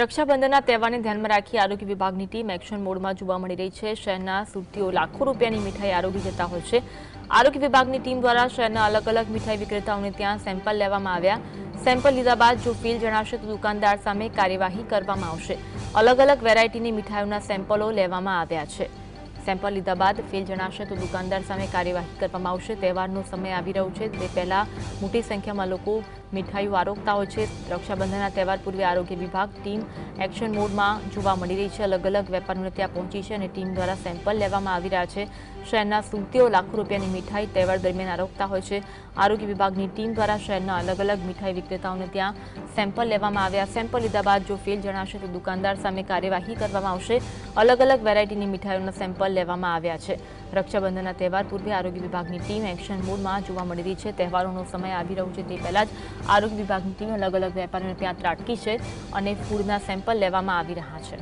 રક્ષાબંધનના તહેવારને ધ્યાનમાં રાખી આરોગ્ય વિભાગની ટીમ એક્શન મોડમાં જોવા મળી રહી છે. શહેરના સુરતીઓ લાખો રૂપિયાની મીઠાઈ આરોગી જતા હોય છે. આરોગ્ય વિભાગની ટીમ દ્વારા શહેરના અલગ અલગ મીઠાઈ વિક્રેતાઓને ત્યાં સેમ્પલ લેવામાં આવ્યા. સેમ્પલ લીધા બાદ જો ફીલ જણાશે તો દુકાનદાર સામે કાર્યવાહી કરવામાં આવશે. અલગ અલગ વેરાયટીની મીઠાઈઓના સેમ્પલો લેવામાં આવ્યા છે. સેમ્પલ લીધા બાદ ફેલ જણાશે તો દુકાનદાર સામે કાર્યવાહી કરવામાં આવશે. તહેવારનો સમય આવી રહ્યો છે. તે પહેલાં મોટી સંખ્યામાં લોકો મીઠાઈઓ આરોગતા હોય છે. રક્ષાબંધનના તહેવાર પૂર્વે આરોગ્ય વિભાગ ટીમ એક્શન મોડમાં જોવા મળી રહી છે. અલગ અલગ વેપારીઓને ત્યાં પહોંચી છે અને ટીમ દ્વારા સેમ્પલ લેવામાં આવી રહ્યા છે. શહેરના સુરતીઓ લાખો રૂપિયાની મીઠાઈ તહેવાર દરમિયાન આરોગતા હોય છે. આરોગ્ય વિભાગની ટીમ દ્વારા શહેરના અલગ અલગ મીઠાઈ વિક્રેતાઓને ત્યાં સેમ્પલ લેવામાં આવ્યા. સેમ્પલ લીધા બાદ જો ફેલ જણાશે તો દુકાનદાર સામે કાર્યવાહી કરવામાં આવશે. અલગ અલગ વેરાયટીની મીઠાઈઓના સેમ્પલ લેવામાં આવ્યા છે. રક્ષાબંધનના તહેવાર પૂર્વે આરોગ્ય વિભાગની ટીમ એક્શન મોડમાં જોવા મળી રહી છે. તહેવારોનો સમય આવી રહ્યો છે તે પહેલાં જ આરોગ્ય વિભાગની ટીમ અલગ અલગ વેપારીઓને ત્યાં ત્રાટકી છે અને ફૂડના સેમ્પલ લેવામાં આવી રહ્યા છે.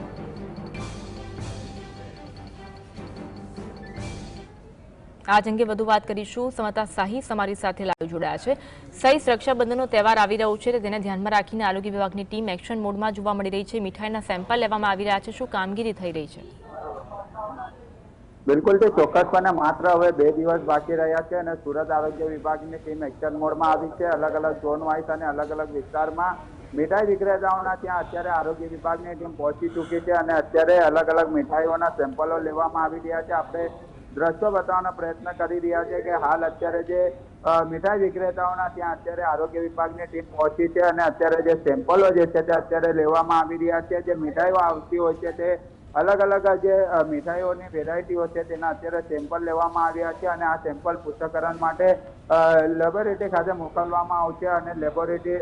આજ અંગે વધુ વાત કરીશું. સમતા શાહી અમારી સાથે લાઈવ જોડાયા છે. સહી રક્ષાબંધનનો તહેવાર આવી રહ્યો છે તેને ધ્યાનમાં રાખીને આરોગ્ય વિભાગની ટીમ એક્શન મોડમાં જોવા મળી રહી છે. મીઠાઈના સેમ્પલ લેવામાં આવી રહ્યા છે. શું કામગીરી થઈ રહી છે? બિલકુલ તે ચોક્કસપણે માત્ર હવે બે દિવસ બાકી રહ્યા છે અને સુરત આરોગ્ય વિભાગની ટીમ એક્શન મોડમાં આવી છે. અલગ અલગ ઝોન વાઇઝ અને અલગ અલગ વિસ્તારમાં મીઠાઈ વિક્રેતાઓના ત્યાં અત્યારે આરોગ્ય વિભાગની ટીમ પહોંચી ચૂકી છે અને અત્યારે અલગ અલગ મીઠાઈઓના સેમ્પલો લેવામાં આવી રહ્યા છે. આપણે દ્રશ્યો બતાવવાનો પ્રયત્ન કરી રહ્યા છે કે હાલ અત્યારે જે મીઠાઈ વિક્રેતાઓના ત્યાં અત્યારે આરોગ્ય વિભાગની ટીમ પહોંચી છે અને અત્યારે જે સેમ્પલો જે છે તે અત્યારે લેવામાં આવી રહ્યા છે. જે મીઠાઈઓ આવતી હોય છે તે અલગ અલગ જે મીઠાઈઓની વેરાયટીઓ છે, તેના અત્યારે સેમ્પલ લેવામાં આવ્યા છે અને આ સેમ્પલ પૃથ્થકરણ માટે લેબોરેટરી ખાતે મોકલવામાં આવશે અને લેબોરેટરી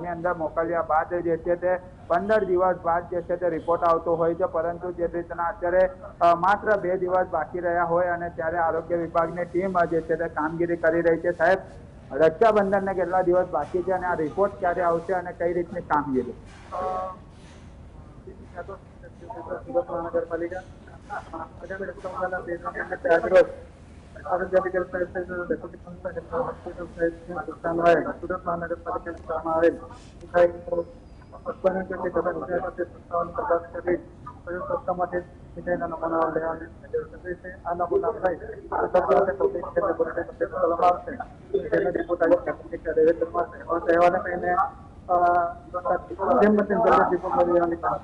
ની અંદર મોકલ્યા બાદ જે છે તે પંદર દિવસ બાદ જે છે તે રિપોર્ટ આવતો હોય છે. પરંતુ જે રીતના અત્યારે માત્ર બે દિવસ બાકી રહ્યા હોય અને ત્યારે આરોગ્ય વિભાગની ટીમ જે છે તે કામગીરી કરી રહી છે. સાહેબ, રક્ષાબંધનને કેટલા દિવસ બાકી છે અને આ રિપોર્ટ ક્યારે આવશે અને કઈ રીતની કામગીરી? સુરત મહાનગરપાલિકા આગામી રક્ષાબંધનના બે નવેમ્બરને આજરોજ આરોગ્ય medical sciences deputy commissioner hospital સહિતની સંસ્થાનોએ સુરત મહાનગરપાલિકા વિસ્તારમાં આવેલ ઉત્પાદન કરતી તથા મીઠાઈ સંસ્થાઓની તપાસ કરી કયો સંસ્થામાંથી મીઠાઈના નમૂનાઓ લેવાની છે આ નમૂના થાય તો સર્વોચ્ચ પબ્લિક છે લેબોરેટરી આવશે જેનો રિપોર્ટ આજે પ્રાથમિક કાર્યવાહી કરવામાં કહીને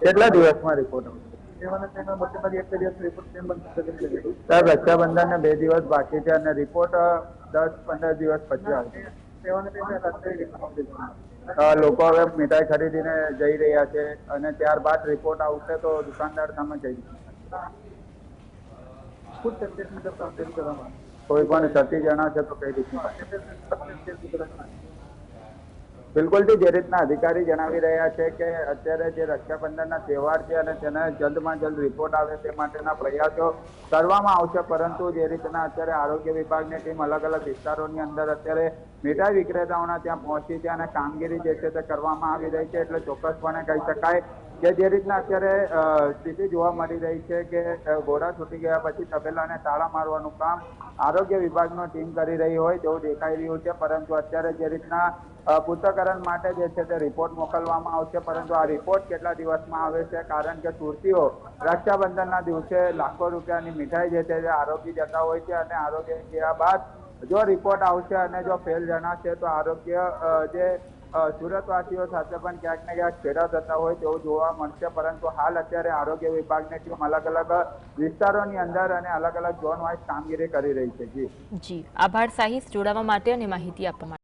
કેટલા દિવસમાં રિપોર્ટ. સાહેબ, રક્ષાબંધનને બે દિવસ બાકી છે અને રિપોર્ટ દસ પંદર દિવસ પછી આવશે. લોકો હવે મીઠાઈ ખરીદીને જઈ રહ્યા છે અને ત્યારબાદ રિપોર્ટ આવશે તો દુકાનદાર સામે જઈ કોઈ પણ સતી જણા છે તો કઈ રીતની બિલકુલ જે રીતના અધિકારી જણાવી રહ્યા છે કે અત્યારે જે રક્ષાબંધનના તહેવાર છે અને તેને જલ્દમાં જલ્દ રિપોર્ટ આવે તે માટેના પ્રયાસો કરવામાં આવશે, પરંતુ જે રીતના અત્યારે આરોગ્ય વિભાગની ટીમ અલગ અલગ વિસ્તારોની અંદર અત્યારે મીઠાઈ વિક્રેતાઓના ત્યાં પહોંચી છે અને કામગીરી જે છે તે કરવામાં આવી રહી છે, એટલે ચોક્કસપણે કહી શકાય કે જે રીતના અત્યારે સ્થિતિ જોવા મળી રહી છે કે ઘોડા છૂટી ગયા પછી તબેલાને તાળા મારવાનું કામ આરોગ્ય વિભાગનો ટીમ કરી રહી હોય તેવું દેખાઈ રહ્યું છે, પરંતુ અત્યારે જે રીતના પૃથ્થકરણ માટે જે છે તે રિપોર્ટ મોકલવામાં આવશે, પરંતુ આ રિપોર્ટ કેટલા દિવસમાં આવે છે? કારણ કે સુરતીઓ રક્ષાબંધનના દિવસે લાખો રૂપિયાની મીઠાઈ જે છે તે આરોગી જતા હોય છે અને આરોગ્ય ગયા બાદ જો રિપોર્ટ આવશે અને જો ફેલ જણાશે, તો આરોગ્ય જે સુરતવાસીઓ સાથે પણ ક્યાંક ને ક્યાંક છેડા થતા હોય તેવું જોવા મળશે. પરંતુ હાલ અત્યારે આરોગ્ય વિભાગની ટીમ અલગ અલગ વિસ્તારોની અંદર અને અલગ અલગ ઝોન વાઇઝ કામગીરી કરી રહી છે. જી. જી. આભાર સાહિસ. જોડાવા માટે અને માહિતી આપવા